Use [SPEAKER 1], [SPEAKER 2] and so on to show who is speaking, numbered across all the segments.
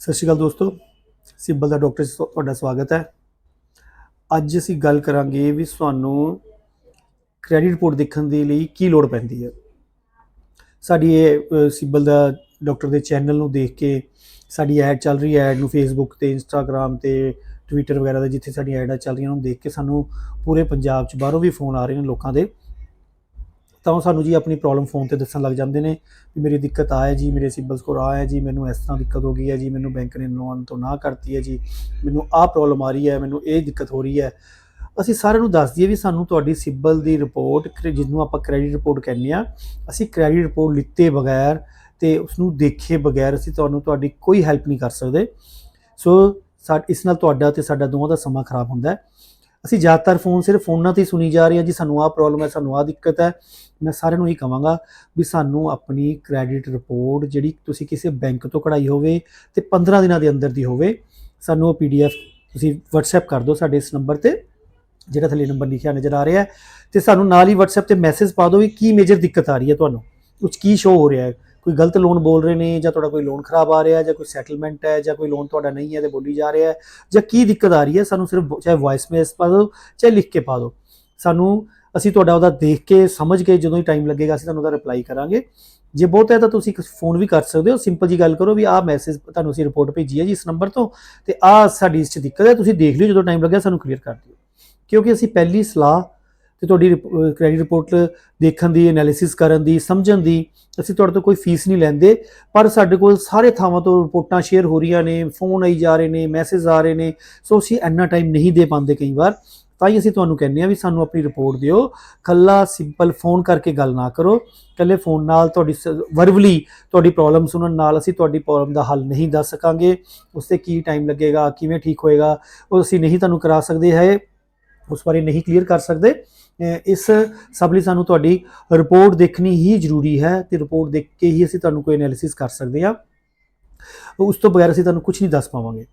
[SPEAKER 1] ਸਤਿ ਸ਼੍ਰੀ ਅਕਾਲ ਦੋਸਤੋ, ਸਿੱਬਲ ਦਾ ਡਾਕਟਰ 'ਚ ਤੁਹਾਡਾ ਸਵਾਗਤ ਹੈ। ਅੱਜ ਅਸੀਂ ਗੱਲ ਕਰਾਂਗੇ ਵੀ ਤੁਹਾਨੂੰ ਕ੍ਰੈਡਿਟ ਰਿਪੋਰਟ ਦੇਖਣ ਦੇ ਲਈ ਕੀ ਲੋੜ ਪੈਂਦੀ ਹੈ। ਸਾਡੀ ਇਹ ਸਿੱਬਲ ਦਾ ਡਾਕਟਰ ਦੇ ਚੈਨਲ ਨੂੰ ਦੇਖ ਕੇ ਸਾਡੀ ਐਡ ਚੱਲ ਰਹੀ ਹੈ ਐਡ ਨੂੰ ਫੇਸਬੁੱਕ ਤੇ ਇੰਸਟਾਗ੍ਰam ਤੇ ਟਵਿੱਟਰ ਵਗੈਰਾ ਦੇ ਜਿੱਥੇ ਸਾਡੀਆਂ ਐਡਾਂ ਚੱਲ ਰਹੀਆਂ, ਉਹਨੂੰ ਦੇਖ ਕੇ ਸਾਨੂੰ ਪੂਰੇ ਪੰਜਾਬ 'ਚ ਬਾਹਰੋਂ ਵੀ ਫੋਨ ਆ ਰਹੇ ਨੇ ਲੋਕਾਂ ਦੇ। ਤਾਂ ਉਹ ਸਾਨੂੰ ਜੀ ਆਪਣੀ ਪ੍ਰੋਬਲਮ ਫੋਨ ਤੇ ਦੱਸਣ ਲੱਗ ਜਾਂਦੇ ਨੇ ਵੀ ਮੇਰੀ ਦਿੱਕਤ ਆ ਹੈ ਜੀ, ਮੇਰੇ ਸਿਬਲ ਸਕੋਰ ਆ ਹੈ ਜੀ, ਮੈਨੂੰ ਇਸ ਤਰ੍ਹਾਂ ਦਿੱਕਤ ਹੋ ਗਈ ਹੈ ਜੀ, ਮੈਨੂੰ ਬੈਂਕ ਨੇ ਲੋਨ ਤੋਂ ਨਾ ਕਰਤੀ ਹੈ ਜੀ, ਮੈਨੂੰ ਆਹ ਪ੍ਰੋਬਲਮ ਆ ਰਹੀ ਹੈ, ਮੈਨੂੰ ਇਹ ਦਿੱਕਤ ਹੋ ਰਹੀ ਹੈ। ਅਸੀਂ ਸਾਰਿਆਂ ਨੂੰ ਦੱਸ ਦਈਏ ਵੀ ਸਾਨੂੰ ਤੁਹਾਡੀ ਸਿਬਲ ਦੀ ਰਿਪੋਰਟ ਜਿਹਨੂੰ ਆਪਾਂ ਕ੍ਰੈਡਿਟ ਰਿਪੋਰਟ ਕਹਿੰਦੇ ਆ ਅਸੀਂ ਕ੍ਰੈਡਿਟ ਰਿਪੋਰਟ ਲਿੱਤੇ ਬਗੈਰ ਤੇ ਉਸ ਨੂੰ ਦੇਖੇ ਬਗੈਰ ਅਸੀਂ ਤੁਹਾਨੂੰ ਤੁਹਾਡੀ ਕੋਈ ਹੈਲਪ ਨਹੀਂ ਕਰ ਸਕਦੇ। ਸੋ ਸਾ ਇਸ ਨਾਲ ਤੁਹਾਡਾ ਤੇ ਸਾਡਾ ਦੋਵਾਂ ਦਾ ਸਮਾਂ ਖਰਾਬ ਹੁੰਦਾ ਹੈ। ਅਸੀਂ ਜ਼ਿਆਦਾਤਰ ਫੋਨ ਸਿਰਫ ਫੋਨਾਂ ਤੇ ਹੀ ਸੁਣੀ ਜਾ ਰਹੇ ਹਾਂ ਜੀ, ਸਾਨੂੰ ਆਹ ਪ੍ਰੋਬਲਮ ਹੈ, ਸਾਨੂੰ ਆਹ ਦਿੱਕਤ ਹੈ। ਮੈਂ ਸਾਰਿਆਂ ਨੂੰ ਇਹ ਕਹਾਂਗਾ ਵੀ ਸਾਨੂੰ ਆਪਣੀ ਕ੍ਰੈਡਿਟ ਰਿਪੋਰਟ ਜਿਹੜੀ ਤੁਸੀਂ ਕਿਸੇ ਬੈਂਕ ਤੋਂ ਕਢਾਈ ਹੋਵੇ ਤੇ 15 ਦਿਨਾਂ ਦੇ ਅੰਦਰ ਦੀ ਹੋਵੇ, ਸਾਨੂੰ ਉਹ ਪੀਡੀਐਫ ਤੁਸੀਂ WhatsApp ਕਰ ਦਿਓ ਸਾਡੇ ਇਸ ਨੰਬਰ ਤੇ, ਜਿਹੜਾ ਥੱਲੇ ਨੰਬਰ ਲਿਖਿਆ ਨਜ਼ਰ ਆ ਰਿਹਾ ਹੈ। ਤੇ ਸਾਨੂੰ ਨਾਲ ਹੀ WhatsApp ਤੇ ਮੈਸੇਜ ਪਾ ਦਿਓ ਵੀ ਕੀ ਮੇਜਰ ਦਿੱਕਤ ਆ ਰਹੀ ਹੈ ਤੁਹਾਨੂੰ ਕੁਝ ਕੀ ਸ਼ੋ ਹੋ ਰਿਹਾ ਹੈ। ਕੋਈ ਗਲਤ ਲੋਨ ਬੋਲ ਰਹੇ ਨੇ ਜਾਂ ਤੁਹਾਡਾ ਕੋਈ ਲੋਨ ਖਰਾਬ ਆ ਰਿਹਾ ਜਾਂ ਕੋਈ ਸੈਟਲਮੈਂਟ ਹੈ ਜਾਂ ਕੋਈ ਲੋਨ ਤੁਹਾਡਾ ਨਹੀਂ ਹੈ ਤੇ ਬੋਲੀ ਜਾ ਰਿਹਾ ਹੈ ਜਾਂ ਕੀ ਦਿੱਕਤ ਆ ਰਹੀ ਹੈ, ਸਾਨੂੰ ਸਿਰਫ ਚਾਹੇ ਵੌਇਸ ਮੈਸੇਜ ਪਾ ਦਿਓ, ਚਾਹੇ ਲਿਖ ਕੇ ਪਾ ਦਿਓ। ਸਾਨੂੰ, ਅਸੀਂ ਤੁਹਾਡਾ ਉਹਦਾ ਦੇਖ ਕੇ, ਸਮਝ ਕੇ ਜਦੋਂ ਹੀ ਟਾਈਮ ਲੱਗੇਗਾ, ਅਸੀਂ ਤੁਹਾਨੂੰ ਉਹਦਾ ਰਿਪਲਾਈ ਕਰਾਂਗੇ। ਜੇ ਬਹੁਤ ਹੈ ਤਾਂ ਤੁਸੀਂ ਫੋਨ ਵੀ ਕਰ ਸਕਦੇ ਹੋ ਸਿੰਪਲ ਜੀ ਗੱਲ ਕਰੋ ਵੀ ਆਹ ਮੈਸੇਜ ਤੁਹਾਨੂੰ ਅਸੀਂ ਰਿਪੋਰਟ ਭੇਜੀ ਹੈ ਜੀ ਇਸ ਨੰਬਰ ਤੋਂ ਤੇ ਆਹ ਸਾਡੀ ਇਸ 'ਚ ਦਿੱਕਤ ਹੈ, ਤੁਸੀਂ ਦੇਖ ਲਿਓ ਜਦੋਂ ਟਾਈਮ ਲੱਗਿਆ ਸਾਨੂੰ ਕਲੀਅਰ ਕਰ ਦਿਓ। ਕਿਉਂਕਿ ਅਸੀਂ ਪਹਿਲੀ ਸਲਾਹ ਤੇ ਤੁਹਾਡੀ ਕ੍ਰੈਡਿਟ ਰਿਪੋਰਟ ਦੇਖਣ ਦੀ ਐਨਾਲਿਸਿਸ ਕਰਨ ਦੀ, ਸਮਝਣ ਦੀ ਅਸੀਂ ਤੁਹਾਡੇ ਤੋਂ ਕੋਈ ਫੀਸ ਨਹੀਂ ਲੈਂਦੇ, ਪਰ ਸਾਡੇ ਕੋਲ ਸਾਰੇ ਥਾਵਾਂ ਤੋਂ ਰਿਪੋਰਟਾਂ ਸ਼ੇਅਰ ਹੋ ਰਹੀਆਂ ਨੇ ਫੋਨ ਆਈ ਜਾ ਰਹੇ ਨੇ ਮੈਸੇਜ ਆ ਰਹੇ ਨੇ ਸੋ ਅਸੀਂ ਇੰਨਾ ਟਾਈਮ ਨਹੀਂ ਦੇ ਪਾਉਂਦੇ ਕਈ ਵਾਰ। ਤਾਂ ਹੀ ਅਸੀਂ ਤੁਹਾਨੂੰ ਕਹਿੰਦੇ ਆ ਵੀ ਸਾਨੂੰ ਆਪਣੀ ਰਿਪੋਰਟ ਦਿਓ। ਕੱਲਾ ਸਿੰਪਲ ਫੋਨ ਕਰਕੇ ਗੱਲ ਨਾ ਕਰੋ। ਕੱਲੇ ਫੋਨ ਨਾਲ ਤੁਹਾਡੀ ਵਰਵਲੀ ਤੁਹਾਡੀ ਪ੍ਰੋਬਲਮ ਸੁਣਨ ਨਾਲ ਅਸੀਂ ਤੁਹਾਡੀ ਪ੍ਰੋਬਲਮ ਦਾ ਹੱਲ ਨਹੀਂ ਦੱਸ ਸਕਾਂਗੇ। ਉਸ ਤੇ ਕੀ ਟਾਈਮ ਲੱਗੇਗਾ, ਕਿਵੇਂ ਠੀਕ ਹੋਏਗਾ, ਉਹ ਅਸੀਂ ਨਹੀਂ ਤੁਹਾਨੂੰ ਕਰਾ ਸਕਦੇ ਹੈ ਉਸ ਬਾਰੇ ਨਹੀਂ ਕਲੀਅਰ ਕਰ ਸਕਦੇ। ਇਸ ਸਭ ਲਈ ਸਾਨੂੰ ਤੁਹਾਡੀ ਰਿਪੋਰਟ ਦੇਖਣੀ ਹੀ ਜ਼ਰੂਰੀ ਹੈ ਤੇ ਰਿਪੋਰਟ ਦੇਖ ਕੇ ਹੀ ਅਸੀਂ ਤੁਹਾਨੂੰ ਕੋਈ ਐਨਾਲਿਸਿਸ ਕਰ ਸਕਦੇ ਹਾਂ। ਉਸ ਤੋਂ ਬਗੈਰ ਅਸੀਂ ਤੁਹਾਨੂੰ ਕੁਝ ਨਹੀਂ ਦੱਸ ਪਾਵਾਂਗੇ।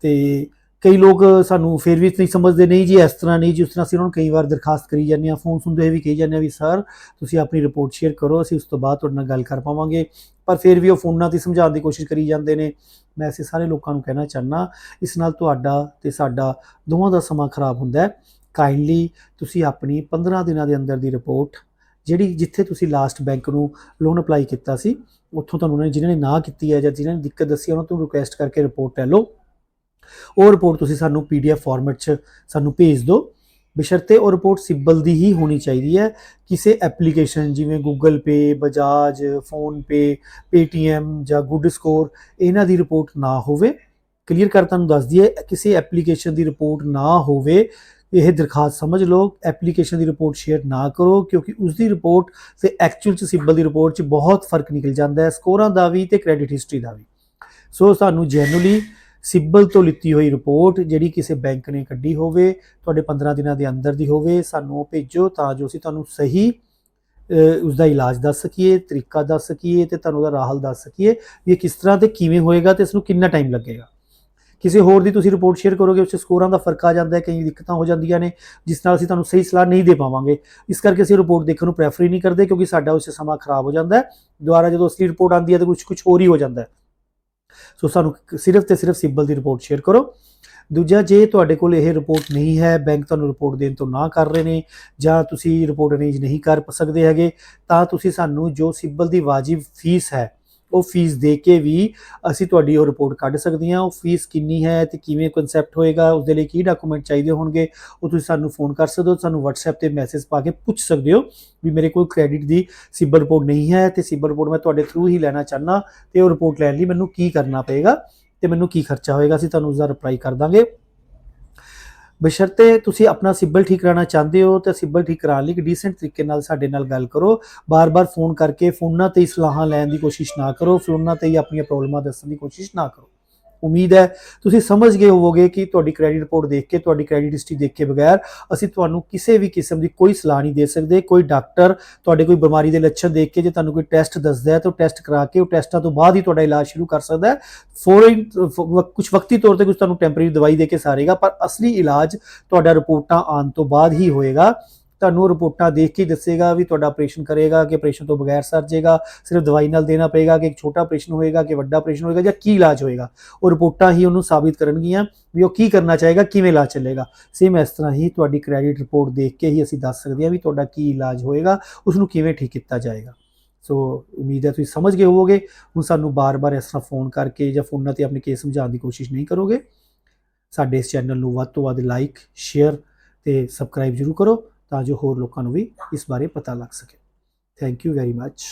[SPEAKER 1] ਤੇ ਕਈ ਲੋਕ ਸਾਨੂੰ ਫਿਰ ਵੀ ਨਹੀਂ ਸਮਝਦੇ, ਨਹੀਂ ਜੀ ਇਸ ਤਰ੍ਹਾਂ, ਨਹੀਂ ਜੀ ਉਸ ਤਰ੍ਹਾਂ। ਅਸੀਂ ਉਹਨਾਂ ਨੂੰ ਕਈ ਵਾਰ ਦਰਖਾਸਤ ਕਰੀ ਜਾਂਦੇ ਆ ਫੋਨ ਸੁਣਦੇ ਹੋਏ ਵੀ ਕਹੀ ਜਾਂਦੇ ਆ ਵੀ, ਸਰ, ਤੁਸੀਂ ਆਪਣੀ ਰਿਪੋਰਟ ਸ਼ੇਅਰ ਕਰੋ, ਅਸੀਂ ਉਸ ਤੋਂ ਬਾਅਦ ਤੁਹਾਡੇ ਨਾਲ ਗੱਲ ਕਰ ਪਾਵਾਂਗੇ। ਪਰ ਫਿਰ ਵੀ ਉਹ ਫੋਨਾਂ ਤੇ ਸਮਝਾਉਣ ਦੀ ਕੋਸ਼ਿਸ਼ ਕਰੀ ਜਾਂਦੇ ਨੇ। ਮੈਂ ਅਸੀਂ ਸਾਰੇ ਲੋਕਾਂ ਨੂੰ ਕਹਿਣਾ ਚਾਹਨਾ ਇਸ ਨਾਲ ਤੁਹਾਡਾ ਤੇ ਸਾਡਾ ਦੋਵਾਂ ਦਾ ਸਮਾਂ ਖਰਾਬ ਹੁੰਦਾ ਹੈ। ਕਾਈਂਡਲੀ ਤੁਸੀਂ ਆਪਣੀ 15 ਦਿਨਾਂ ਦੇ ਅੰਦਰ ਦੀ ਰਿਪੋਰਟ ਜਿਹੜੀ ਜਿੱਥੇ ਤੁਸੀਂ ਲਾਸਟ ਬੈਂਕ ਨੂੰ ਲੋਨ ਅਪਲਾਈ ਕੀਤਾ ਸੀ, ਉੱਥੋਂ ਤੁਹਾਨੂੰ ਉਹਨਾਂ ਨੇ, ਜਿਨ੍ਹਾਂ ਨੇ ਨਾ ਕੀਤੀ ਹੈ ਜਾਂ ਜਿਨ੍ਹਾਂ ਨੇ ਦਿੱਕਤ ਦੱਸੀ ਉਹਨਾਂ ਤੋਂ ਰਿਕੁਐਸਟ ਕਰਕੇ ਰਿਪੋਰਟ ਲੈ ਲਓ। ਉਹ ਰਿਪੋਰਟ ਤੁਸੀਂ ਸਾਨੂੰ ਪੀਡੀਐਫ ਫਾਰਮੈਟ 'ਚ ਸਾਨੂੰ ਭੇਜ ਦਿਓ। ਬਸ਼ਰਤੇ ਉਹ ਰਿਪੋਰਟ ਸਿਬਲ ਦੀ ਹੀ ਹੋਣੀ ਚਾਹੀਦੀ ਹੈ। ਕਿਸੇ ਐਪਲੀਕੇਸ਼ਨ ਜਿਵੇਂ Google Pay Bajaj PhonePe Paytm ਜਾਂ ਗੁੱਡ ਸਕੋਰ ਇਹਨਾਂ ਦੀ ਰਿਪੋਰਟ ਨਾ ਹੋਵੇ। ਕਲੀਅਰ ਕਰ ਤੁਹਾਨੂੰ ਦੱਸਦੀ ਹੈ ਕਿਸੇ ਐਪਲੀਕੇਸ਼ਨ ਦੀ ਰਿਪੋਰਟ ਨਾ ਹੋਵੇ, ਇਹ ਦਰਖਾਸਤ ਸਮਝ ਲਓ ਐਪਲੀਕੇਸ਼ਨ ਦੀ ਰਿਪੋਰਟ ਸ਼ੇਅਰ ਨਾ ਕਰੋ, ਕਿਉਂਕਿ ਉਸ ਦੀ ਰਿਪੋਰਟ ਤੇ ਐਕਚੁਅਲ ਚ ਸਿੱਬਲ ਦੀ ਰਿਪੋਰਟ ਚ ਬਹੁਤ ਫ਼ਰਕ ਨਿਕਲ ਜਾਂਦਾ ਹੈ, ਸਕੋਰਾਂ ਦਾ ਵੀ ਤੇ ਕ੍ਰੈਡਿਟ ਹਿਸਟਰੀ ਦਾ ਵੀ। ਸੋ ਸਾਨੂੰ ਜੈਨੂਅਲੀ ਸਿਬਲ ਤੋਂ ਲਿੱਤੀ ਹੋਈ ਰਿਪੋਰਟ ਜਿਹੜੀ ਕਿਸੇ ਬੈਂਕ ਨੇ ਕੱਢੀ ਹੋਵੇ ਤੁਹਾਡੇ 15 ਦਿਨਾਂ ਦੇ ਅੰਦਰ ਦੀ ਹੋਵੇ ਸਾਨੂੰ ਉਹ ਭੇਜੋ ਤਾਂ ਜੋ ਅਸੀਂ ਤੁਹਾਨੂੰ ਸਹੀ ਅਹ, ਉਸ ਦਾ ਇਲਾਜ ਦੱਸ ਸਕੀਏ ਤਰੀਕਾ ਦੱਸ ਸਕੀਏ ਤੇ ਤੁਹਾਨੂੰ ਉਹਦਾ ਰਾਹਲ ਦੱਸ ਸਕੀਏ ਵੀ ਇਹ ਕਿਸ ਤਰ੍ਹਾਂ ਤੇ ਕਿਵੇਂ ਹੋਏਗਾ ਤੇ ਇਸ ਨੂੰ ਕਿੰਨਾ ਟਾਈਮ ਲੱਗੇਗਾ। ਕਿਸੇ ਹੋਰ ਦੀ ਤੁਸੀਂ ਰਿਪੋਰਟ ਸ਼ੇਅਰ ਕਰੋਗੇ ਉਸ ਸਕੋਰਾਂ ਦਾ ਫ਼ਰਕ ਆ ਜਾਂਦਾ ਹੈ ਕਈ ਦਿੱਕਤਾਂ ਹੋ ਜਾਂਦੀਆਂ ਨੇ ਜਿਸ ਨਾਲ ਅਸੀਂ ਤੁਹਾਨੂੰ ਸਹੀ ਸਲਾਹ ਨਹੀਂ ਦੇ ਪਾਵਾਂਗੇ। ਇਸ ਕਰਕੇ ਅਸੀਂ ਰਿਪੋਰਟ ਦੇਖਣ ਨੂੰ ਪ੍ਰੈਫਰ ਹੀ ਨਹੀਂ ਕਰਦੇ ਕਿਉਂਕਿ ਸਾਡਾ ਉਸ 'ਚ ਸਮਾਂ ਖਰਾਬ ਹੋ ਜਾਂਦਾ ਹੈ। ਦੁਬਾਰਾ ਜਦੋਂ ਅਸਲੀ ਰਿਪੋਰਟ ਆਉਂਦੀ ਹੈ ਤਾਂ ਕੁਝ ਕੁਝ ਹੋਰ ਹੀ ਹੋ ਜਾਂਦਾ ਹੈ। ਸੋ ਸਾਨੂੰ ਸਿਰਫ ਤੇ ਸਿਰਫ ਸਿਬਲ ਦੀ ਰਿਪੋਰਟ ਸ਼ੇਅਰ ਕਰੋ। ਦੂਜਾ, ਜੇ ਤੁਹਾਡੇ ਕੋਲ ਇਹ ਰਿਪੋਰਟ ਨਹੀਂ ਹੈ, ਬੈਂਕ ਤੁਹਾਨੂੰ ਰਿਪੋਰਟ ਦੇਣ ਤੋਂ ਨਾ ਕਰ ਰਹੇ ਨੇ ਜਾਂ ਤੁਸੀਂ ਰਿਪੋਰਟ ਅਰੇਂਜ ਨਹੀਂ ਕਰ ਸਕਦੇ ਹੈਗੇ, ਤਾਂ ਤੁਸੀਂ ਸਾਨੂੰ ਜੋ ਸਿਬਲ ਦੀ ਵਾਜਿਬ ਫੀਸ ਹੈ ਉਹ ਫੀਸ ਦੇ ਕੇ ਵੀ ਅਸੀਂ ਤੁਹਾਡੀ ਉਹ ਰਿਪੋਰਟ ਕੱਢ ਸਕਦੇ ਹਾਂ। ਉਹ ਫੀਸ ਕਿੰਨੀ ਹੈ ਤੇ ਕਿਵੇਂ ਕਨਸੈਪਟ ਹੋਏਗਾ ਉਸ ਦੇ ਲਈ ਕੀ ਡਾਕੂਮੈਂਟ ਚਾਹੀਦੇ ਹੋਣਗੇ, ਉਹ ਤੁਸੀਂ ਸਾਨੂੰ ਫੋਨ ਕਰ ਸਕਦੇ ਹੋ ਸਾਨੂੰ WhatsApp ਤੇ ਮੈਸੇਜ ਪਾ ਕੇ ਪੁੱਛ ਸਕਦੇ ਹੋ ਵੀ ਮੇਰੇ ਕੋਲ ਕ੍ਰੈਡਿਟ ਦੀ ਸਿਬਲ ਰਿਪੋਰਟ ਨਹੀਂ ਹੈ ਤੇ ਸਿਬਲ ਰਿਪੋਰਟ ਮੈਂ ਤੁਹਾਡੇ ਥਰੂ ਹੀ ਲੈਣਾ ਚਾਹਨਾ ਤੇ ਉਹ ਰਿਪੋਰਟ ਲੈਣ ਲਈ ਮੈਨੂੰ ਕੀ ਕਰਨਾ ਪਏਗਾ ਤੇ ਮੈਨੂੰ ਕੀ ਖਰਚਾ ਹੋਏਗਾ, ਅਸੀਂ ਤੁਹਾਨੂੰ ਉਸ ਦਾ ਰਿਪਲਾਈ ਕਰ ਦਾਂਗੇ। ਬਸ਼ਰਤੇ ਤੁਸੀਂ ਆਪਣਾ ਸਿਬਲ ਠੀਕ ਕਰਾਉਣਾ ਚਾਹੁੰਦੇ ਹੋ ਤਾਂ ਸਿਬਲ ਠੀਕ ਕਰਾਉਣ ਲਈ ਇੱਕ ਡੀਸੈਂਟ ਤਰੀਕੇ ਨਾਲ ਸਾਡੇ ਨਾਲ ਗੱਲ ਕਰੋ। ਬਾਰ-ਬਾਰ ਫੋਨ ਕਰਕੇ ਫੋਨਾਂ ਤੇ ਹੀ ਸਲਾਹਾਂ ਲੈਣ ਦੀ ਕੋਸ਼ਿਸ਼ ਨਾ ਕਰੋ, ਫੋਨਾਂ ਤੇ ਹੀ ਆਪਣੀਆਂ ਪ੍ਰੋਬਲਮਾਂ ਦੱਸਣ ਦੀ ਕੋਸ਼ਿਸ਼ ਨਾ ਕਰੋ। ਉਮੀਦ ਹੈ। ਤੁਸੀਂ ਸਮਝ ਗਏ ਹੋਵੋਗੇ ਕਿ ਤੁਹਾਡੀ ਕ੍ਰੈਡਿਟ ਰਿਪੋਰਟ ਦੇਖ ਕੇ, ਤੁਹਾਡੀ ਕ੍ਰੈਡਿਟ ਹਿਸਟਰੀ ਦੇਖ ਕੇ ਬਗੈਰ ਅਸੀਂ ਤੁਹਾਨੂੰ ਕਿਸੇ ਵੀ ਕਿਸਮ ਦੀ ਕੋਈ ਸਲਾਹ ਨਹੀਂ ਦੇ ਸਕਦੇ। ਕੋਈ ਡਾਕਟਰ ਤੁਹਾਡੇ ਕੋਈ ਬਿਮਾਰੀ ਦੇ ਲੱਛਣ ਦੇਖ ਕੇ ਜੇ ਤੁਹਾਨੂੰ ਕੋਈ ਟੈਸਟ ਦੱਸਦਾ ਹੈ ਤਾਂ ਉਹ ਟੈਸਟ ਕਰਾ ਕੇ ਉਹ ਟੈਸਟਾਂ ਤੋਂ ਬਾਅਦ ਹੀ ਤੁਹਾਡਾ ਇਲਾਜ ਸ਼ੁਰੂ ਕਰ ਸਕਦਾ ਹੈ। ਫੋਰਨ ਕੁਝ ਵਕਤੀ ਤੌਰ ਤੇ ਕੁਝ ਤੁਹਾਨੂੰ ਟੈਂਪਰੇਰੀ ਦਵਾਈ ਦੇ ਕੇ ਸਾਰੇਗਾ, ਪਰ ਅਸਲੀ ਇਲਾਜ ਤੁਹਾਡਾ ਰਿਪੋਰਟਾਂ ਆਉਣ ਤੋਂ ਬਾਅਦ ਹੀ ਹੋਏਗਾ। ਤੁਹਾਨੂੰ ਰਿਪੋਰਟਾਂ ਦੇਖ ਕੇ ਦੱਸੇਗਾ ਵੀ ਤੁਹਾਡਾ ਆਪਰੇਸ਼ਨ ਕਰੇਗਾ ਕਿ ਆਪਰੇਸ਼ਨ ਤੋਂ ਬਗੈਰ ਸਰ ਜਾਏਗਾ ਸਿਰਫ ਦਵਾਈ ਨਾਲ ਦੇਣਾ ਪਏਗਾ ਕਿ ਇੱਕ ਛੋਟਾ ਆਪਰੇਸ਼ਨ ਹੋਏਗਾ ਕਿ ਵੱਡਾ ਆਪਰੇਸ਼ਨ ਹੋਏਗਾ ਜਾਂ ਕੀ ਇਲਾਜ ਹੋਏਗਾ। ਉਹ ਰਿਪੋਰਟਾਂ ਹੀ ਉਹਨੂੰ ਸਾਬਿਤ ਕਰਨਗੀਆਂ ਵੀ ਉਹ ਕੀ ਕਰਨਾ ਚਾਹੇਗਾ, ਕਿਵੇਂ ਇਲਾਜ ਚੱਲੇਗਾ। ਸੇਮ ਇਸ ਤਰ੍ਹਾਂ ਹੀ ਤੁਹਾਡੀ ਕ੍ਰੈਡਿਟ ਰਿਪੋਰਟ ਦੇਖ ਕੇ ਹੀ ਅਸੀਂ ਦੱਸ ਸਕਦੇ ਹਾਂ ਵੀ ਤੁਹਾਡਾ ਕੀ ਇਲਾਜ ਹੋਏਗਾ ਉਸ ਨੂੰ ਕਿਵੇਂ ਠੀਕ ਕੀਤਾ ਜਾਏਗਾ। ਸੋ ਉਮੀਦ ਹੈ ਤੁਸੀਂ ਸਮਝ ਗਏ ਹੋਵੋਗੇ। ਹੁਣ ਸਾਨੂੰ ਬਾਰ-ਬਾਰ ਇਸ ਤਰ੍ਹਾਂ ਫੋਨ ਕਰਕੇ ਜਾਂ ਫੋਨਾਂ ਤੇ ਆਪਣੇ ਕੇਸ ਸਮਝਾਉਣ ਦੀ ਕੋਸ਼ਿਸ਼ ਨਹੀਂ ਕਰੋਗੇ। ਸਾਡੇ ਇਸ ਚੈਨਲ ਨੂੰ ਵੱਧ ਤੋਂ ਵੱਧ ਲਾਈਕ ਸ਼ੇਅਰ ਤੇ ਸਬਸਕ੍ਰਾਈਬ ਜ਼ਰੂਰ ਕਰੋ। ਤਾਂ ਜੋ ਹੋਰ ਲੋਕਾਂ ਨੂੰ ਵੀ ਇਸ ਬਾਰੇ ਪਤਾ ਲੱਗ ਸਕੇ। Thank you very much